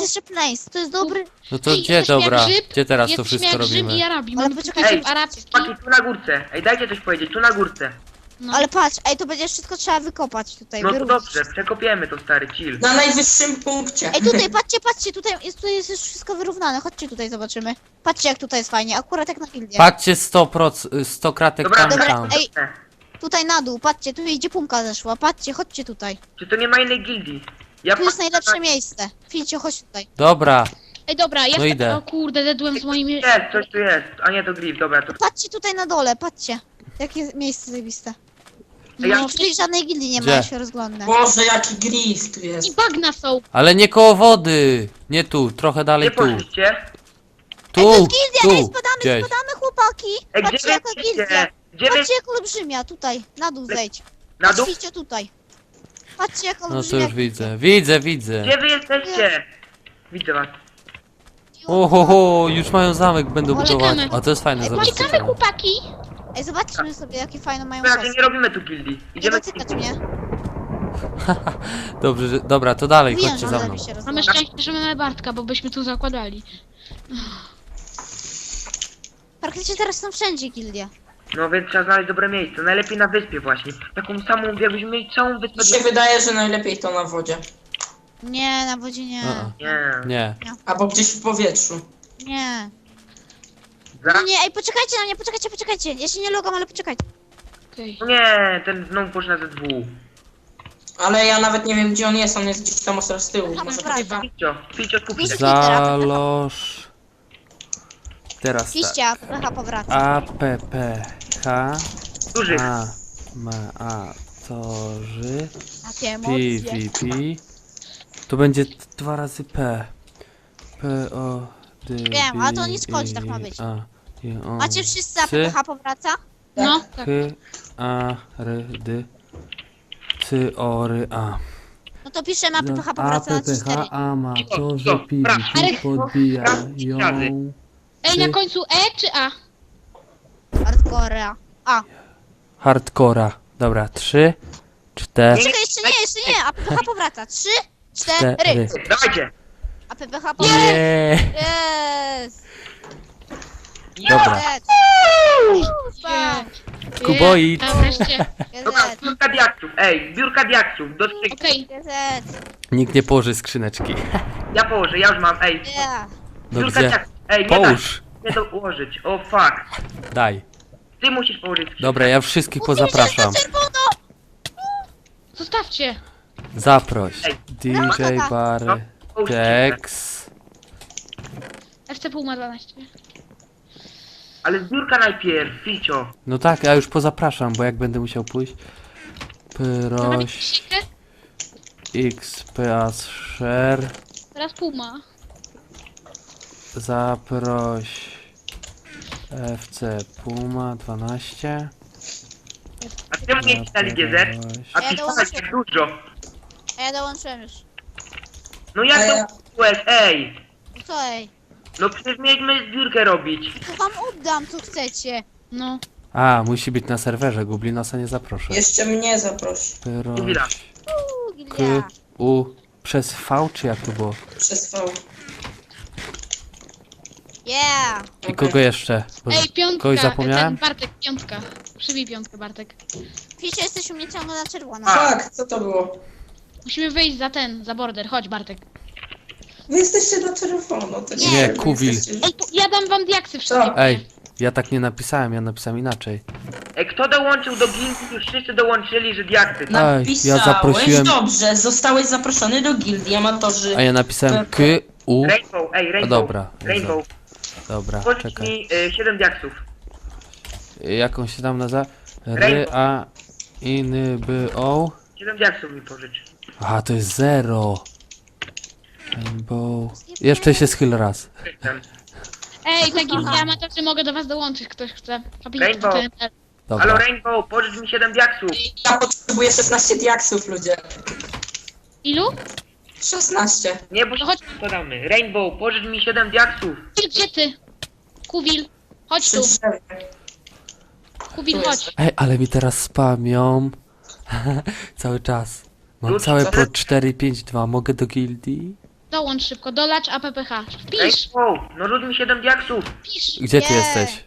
jest jeszcze place. To jest dobry. No to Ej, gdzie, jesteśmy jak dobra? grzyb, Gdzie teraz to Jesteśmy wszystko jak Rzym i robimy? Arabii. Ale Mamy poczekajcie, Ej, arabski. Chłopaki, tu na górce. Ej, dajcie coś powiedzieć, tu na górce. No. Ale patrz, ej, to będzie wszystko trzeba wykopać tutaj. No to wyrównać. dobrze, przekopiemy to stary, chill. Na najwyższym punkcie. Ej, tutaj, patrzcie, patrzcie, tutaj jest, tutaj jest już wszystko wyrównane. Chodźcie tutaj, zobaczymy. Patrzcie, jak tutaj jest fajnie, akurat jak na gildię. Patrzcie 100 proc, 100 kratek Dobra, tam, Dobra, tam. ej, tutaj na dół, patrzcie, tu idzie pumka zeszła. Patrzcie, chodźcie tutaj. Czy to nie ma innej gildii? Ja Tu jest najlepsze miejsce. Filcio, chodź tutaj. Dobra, Ej, dobra, ja No idę. O kurde, dedłem z moimi... Jest, coś tu jest. A nie, to Griff, dobra, to... Patrzcie tutaj na dole, patrzcie. Jakie miejsce zajebiste. Ja- No, czyli żadnej gildii nie ma, Gdzie? ja się rozglądnę. Boże, jaki gris tu I jest. bagna są. ale nie koło wody. Nie tu, trochę dalej Gdzie tu. poszliście? Ej, to jest Tu, gildia, ej, tu, spadamy, gdzieś. spadamy, chłopaki. Ej, gdzie Patrzcie, wy jaka gildia. jesteście? Gdzie wy... Patrzcie, jak olbrzymia, tutaj, na dół zejdź. Na dół? Patrzcie tutaj. Patrzcie, jak No to już widzę. Widzę, widzę. Gdzie wy jesteście? Widzę was. Ohoho, już mają zamek, będą budować. A to jest fajne Uciekamy, zabezpieczenie. chłopaki. Ej, zobaczmy sobie, jakie fajne mają razie sosy. nie robimy tu gildii. Nie Idziemy... dotykać mnie. Dobrze, że, dobra, to dalej, Mówiłem, chodźcie że za mną. Mamy szczęście, że mamy Bartka, bo byśmy tu zakładali. Praktycznie teraz są wszędzie gildie. No więc trzeba znaleźć dobre miejsce. Najlepiej na wyspie właśnie. Taką samą, jakbyśmy mieli całą wyspę... Mi się wydaje, że najlepiej to na wodzie. Nie, na wodzie nie. A, Nie. Nie. Albo gdzieś w powietrzu. Nie. Za... No nie, ej, poczekajcie na mnie, poczekajcie, poczekajcie. Ja się nie logam, ale poczekajcie. Okej. No nie, ten znowu poszedł na ZW. Ale ja nawet nie wiem, gdzie on jest. On jest gdzieś tam ostro z tyłu. Aha, Może dobra. Picio, picio. Pisz- Zaloż. Teraz tak. Pecha powraca. A, P, P, H, Duży. A, M, A, torzy, Takie P, emocje. V, P. To będzie t- dwa razy P. P, O, D, Wiem, B, ale to nie szkodzi, I, tak ma być. A, I, O, Macie wszyscy, a Ty? pecha powraca? No, tak. K, A, R, D, C, O, R, A. No to piszemy, a pecha powraca na P, P, 3-4. H, A, ma, Cicho, torzy, cicho, P, brak. V, Ale- P, podbijają. Ej, na końcu E czy A? Hardcore. A. Hardcora. Dobra, trzy, cztery. Czekaj, jeszcze nie, jeszcze nie, a pecha powraca. 3, 4. Cztery. Dawajcie. A pecha powraca. Nie. Jest. Dobra. Jest. Ufa. Kuboid. A wreszcie. Dobra, Jest. biurka diaksów. Ej, biurka diaksów. Do trzech. Okej. Jest. Nikt nie położy skrzyneczki. Ja położę, ja już mam. Ej, Yeah. Biurka diaksów. Ej, nie Połóż. da. Nie to ułożyć. O fuck. Daj. Ty musisz położyć. Dobra, ja wszystkich pozapraszam. Zostawcie. Zaproś. Ej. DJ No, Bar. Tex. FC pół ma 12. Ale zbiórka najpierw, Ficio. No tak, ja już pozapraszam, bo jak będę musiał pójść. Proś księgę? XP Share. Teraz pół ma. Zaproś FC Puma 12. A czemu nie pisali GZ? A Ja pisałeś dołączę. tak dużo. A ja dołączyłem już. No jak Ej. to byłeś? Ej. No co ej? No przecież mieliśmy zbiórkę robić. To wam oddam, co chcecie. No. A, musi być na serwerze, Gublinosa nie zaproszę. Jeszcze mnie zaproś. Chwila. Proś Uuu, K. U przez V czy jak to było? Przez V. Yeah. I kogo jeszcze? Bo Ej, piątka. kogoś zapomniałem? Ten Bartek, piątka. Przybij piątkę, Bartek. Ficie, jesteś u mnie ciągle na czerwono. Tak, co to było? Musimy wyjść za ten, za border. Chodź, Bartek. Wy jesteście na czerwono. To Nie, nie, wy Kuwil. jesteście- Ej, tu- ja dam wam diaksy wszystkie. Ej, ja tak nie napisałem, ja napisałem inaczej. Ej, kto dołączył do gildii? Już wszyscy dołączyli, że diakty. No. Ej, ja Napisałeś zaprosiłem- dobrze, zostałeś zaproszony do gildii amatorzy. A ja napisałem K U. Rainbow, ej, Rainbow. dobra, Rainbow. Dobra, Pożycz czekaj. mi y, 7 diaksów. Jaką się tam nazywa? R A Iny B O. 7 diaksów mi pożycz. Aha, to jest zero. Rainbow. Jeszcze się schyl raz. Ten. Ej, taki amatorzy mogę do was dołączyć, ktoś chce. Rainbow. ten- Halo Dobra. Rainbow, pożycz mi 7 diaksów. Ja potrzebuję 16 diaksów, ludzie. Ilu? 16. Nie, bo To chodź. podamy. Rainbow, pożycz mi 7 diaksów. Kuwil, gdzie ty? Kuwil. Chodź Przy tu. drzewie. Kuwil, Tu chodź. Ej, ale mi teraz spamią. Cały czas. Mam Ludzi, całe co? po 4, 5, 2. Mogę do gildii? Dołącz szybko, dolacz APPH. Pisz, Rainbow, no rzuć mi 7 diaksów. pisz. Gdzie ty Nie. jesteś?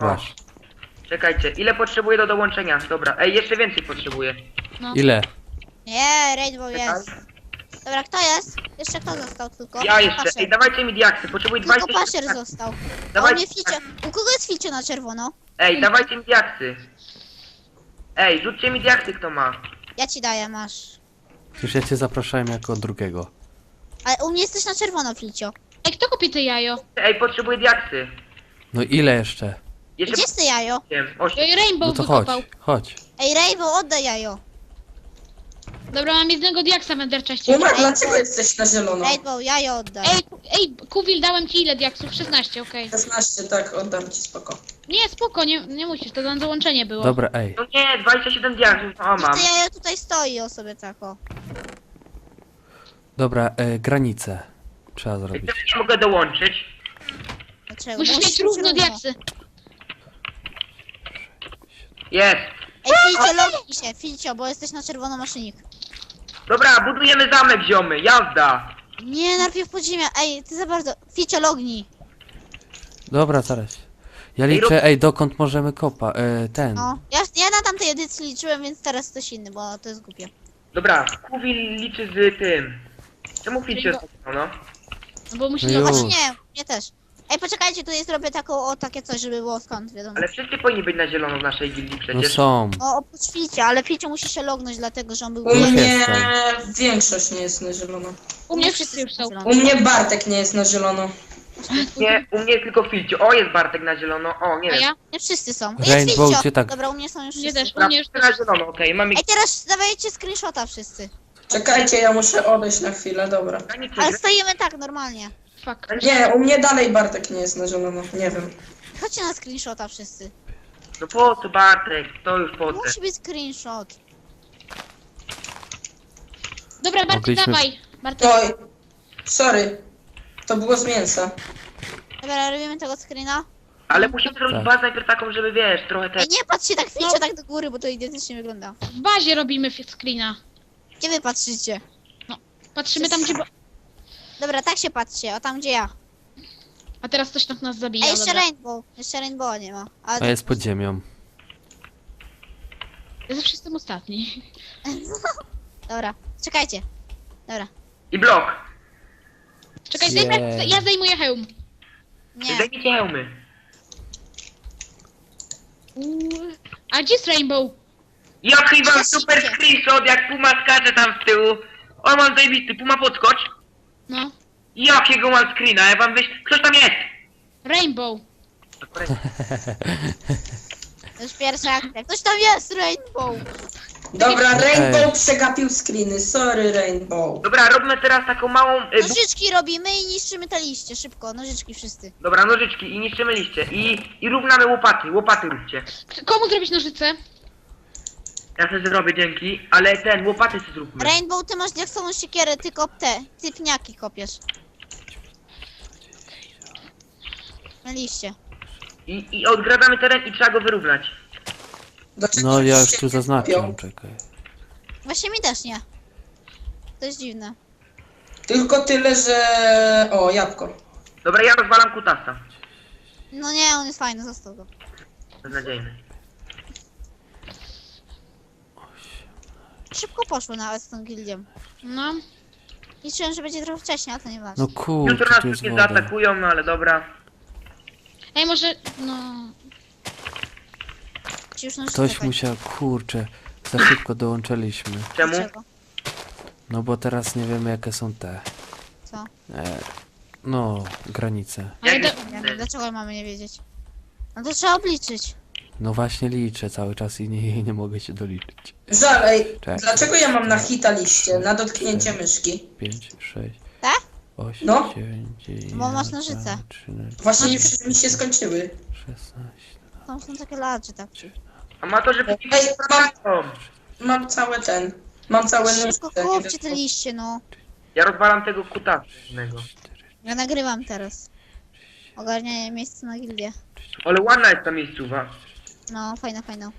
Masz. Czekajcie, ile potrzebuję do dołączenia? Dobra, ej, jeszcze więcej potrzebuję. Ile? Nie, Rainbow jest. Dobra, kto jest? Jeszcze kto został tylko? Ja jeszcze, Pasher. ej, dawajcie mi diaksy, potrzebuję Tylko 20 Pasher diaksów. został. A Dawajcie mnie Filcio. U kogo jest Filcio na czerwono? Ej, dawajcie mi diaksy. Ej, rzućcie mi diaksy, kto ma. Ja ci daję, masz. Już ja cię zapraszałem jako drugiego. Ale u mnie jesteś na czerwono, Filcio. Ej, kto kupi te jajo? Ej, potrzebuję diaksy. No ile jeszcze? Jeszcze Gdzie jest ty jajo? 8, 8. Ej, Rainbow No to chodź, wykopał. chodź. Ej, Rainbow, oddaj jajo. Dobra, mam jednego diaksa w enderczeście. Uma, dlaczego jesteś na zielono? Rainbow, jajo oddaj. Ej, ej, Kuwil, dałem ci ile diaksów? 16, okej. 16, tak, oddam ci spoko. Nie, spoko, nie, nie musisz, to na dołączenie było. Dobra, ej. No nie, 27 diaksów, o mam. to jajo tutaj stoi o sobie tak o. Dobra, e, granice. Trzeba zrobić. Teraz nie mogę dołączyć. Dlaczego? Musisz mieć równo diaksy. Jest. Ej, Filcio, lognij się, Filcio, bo jesteś na czerwono maszynik. Dobra, budujemy zamek, ziomy, jazda. Nie, najpierw podziemia. Ej, ty za bardzo. Filcio, lognij. Dobra, zaraz. Ja liczę, ej, dokąd możemy kopa, e, ten. No. Ja, ja na tamtej edycji liczyłem, więc teraz ktoś inny, bo to jest głupie. Dobra, Kuwil liczy z tym. Czemu Filcie jest no? No bo musi No już. Znaczy nie, nie też. Ej, poczekajcie, tutaj zrobię taką, o, takie coś, żeby było skąd, wiadomo. Ale wszyscy powinni być na zielono w naszej gildii No przecież. są. O, oprócz Filcia, ale Filcio musi się lognąć, dlatego, że on był... U Już mnie jestem. większość nie jest na zielono. U mnie wszyscy już są. U mnie Bartek nie jest na zielono. Nie, u mnie jest tylko Filcio. O, jest Bartek na zielono. O, nie A wiem. ja? Nie wszyscy są. Rainbow, Jest gdzie tak- Dobra, u mnie są już Nie wszyscy. też, u Dobra, mnie już też. na zielono, okej, mamy Ej, teraz dawajcie screenshota wszyscy. Czekajcie, ja muszę odejść na chwilę, dobra. Ale stoimy tak, normalnie. Fuck. Nie, u mnie dalej Bartek nie jest na zielono, nie wiem. Chodźcie na screenshota wszyscy. No po co Bartek? To już po co? Musi być screenshot. Dobra, Bartek, Mogliśmy- dawaj. Bartek. Oj, sorry. To było z mięsa. Dobra, robimy tego screena. Ale musimy zrobić Tak. bazę najpierw taką, żeby wiesz, trochę te... Ej, nie patrzcie tak Filcio tak do góry, bo to identycznie wygląda. W bazie robimy screena. Gdzie wy patrzycie? Patrzymy tam, gdzie... Dobra, tak się patrzcie, o tam gdzie ja. A teraz coś tam nas zabija. Ej, jeszcze dobra. Rainbow. Jeszcze Rainbow nie ma. Ale A jest pod ziemią. Ja zawsze jestem ostatni. Dobra, czekajcie. Dobra, I blok. Czekaj, Jej. zdejmę, ja zdejmuję hełm. nie. Zdejmijcie hełmy. Uuu. A gdzie jest Rainbow? Mam Jest super screenshot, jak Puma skacze tam z tyłu. O, mam zajebisty, Puma podskocz. No. Jakiego mam screena, ja wam wyś... Ktoś tam jest! Rainbow. To już pierwsza akcja. Ktoś tam jest, Rainbow. Dobra. Rainbow przegapił screeny, sorry Rainbow. Dobra, robimy teraz taką małą... Y, bu- Nożyczki robimy i niszczymy te liście. Szybko, nożyczki wszyscy. Dobra, nożyczki i niszczymy liście. I, I równamy łopaty, łopaty róbcie. Komu zrobić nożyce? Ja sobie zrobię, dzięki. Ale ten, łopaty sobie zróbmy. Rainbow, ty masz diaksową siekierę, ty kop te. Ty pniaki kopiesz. Na liście. I, I odgradamy teren i trzeba go wyrównać. Dlaczego No ja już się tu zaznaczam, kupią? czekaj. Właśnie mi też nie. To jest dziwne. Tylko tyle, że... O, jabłko. Dobra, ja rozwalam kutasa. No nie, on jest fajny, został go. Beznadziejny. Szybko poszło nawet z tą gildiem. No. Liczyłem, że będzie trochę wcześniej, a to nieważne. No kurczę, Jutro nas tu jest wszystkie woda. zaatakują, no ale dobra. Ej, może... No... Ci już Ktoś musiał, kurczę, za szybko dołączyliśmy. Czemu? Dlaczego? No bo teraz nie wiemy jakie są te. Co? E, no, granice. Ale Jak do... jest- Nie dlaczego mamy nie wiedzieć? No to trzeba obliczyć. No właśnie liczę cały czas i nie, nie mogę się doliczyć. Żal, ej, Czekaj. dlaczego ja mam na hita liście, na dotknięcie myszki? 5, 6, Tak? 8, No. 9, 10, Bo masz nożyce. 13, Właśnie nie wszyscy mi się skończyły. 16. Tam są takie ladże, tak. Amatorzy Ej, mam, O, mam cały ten, mam całe Szybko nóżce. chłopcie te liście, no. Ja rozwalam tego jednego. Ja nagrywam teraz. Ogarnianie miejsca na gildię. Ale ładna jest ta miejscowa. No, fajna, fajna.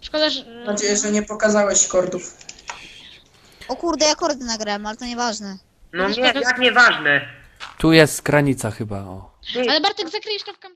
Szkoda, że... Mam nadzieję, że nie pokazałeś kordów. O kurde, ja kordy nagrałem, ale to nieważne. No Widzisz, nie, jak nieważne. Tu jest granica chyba, o. Ale Bartek zakryjesz to w kam...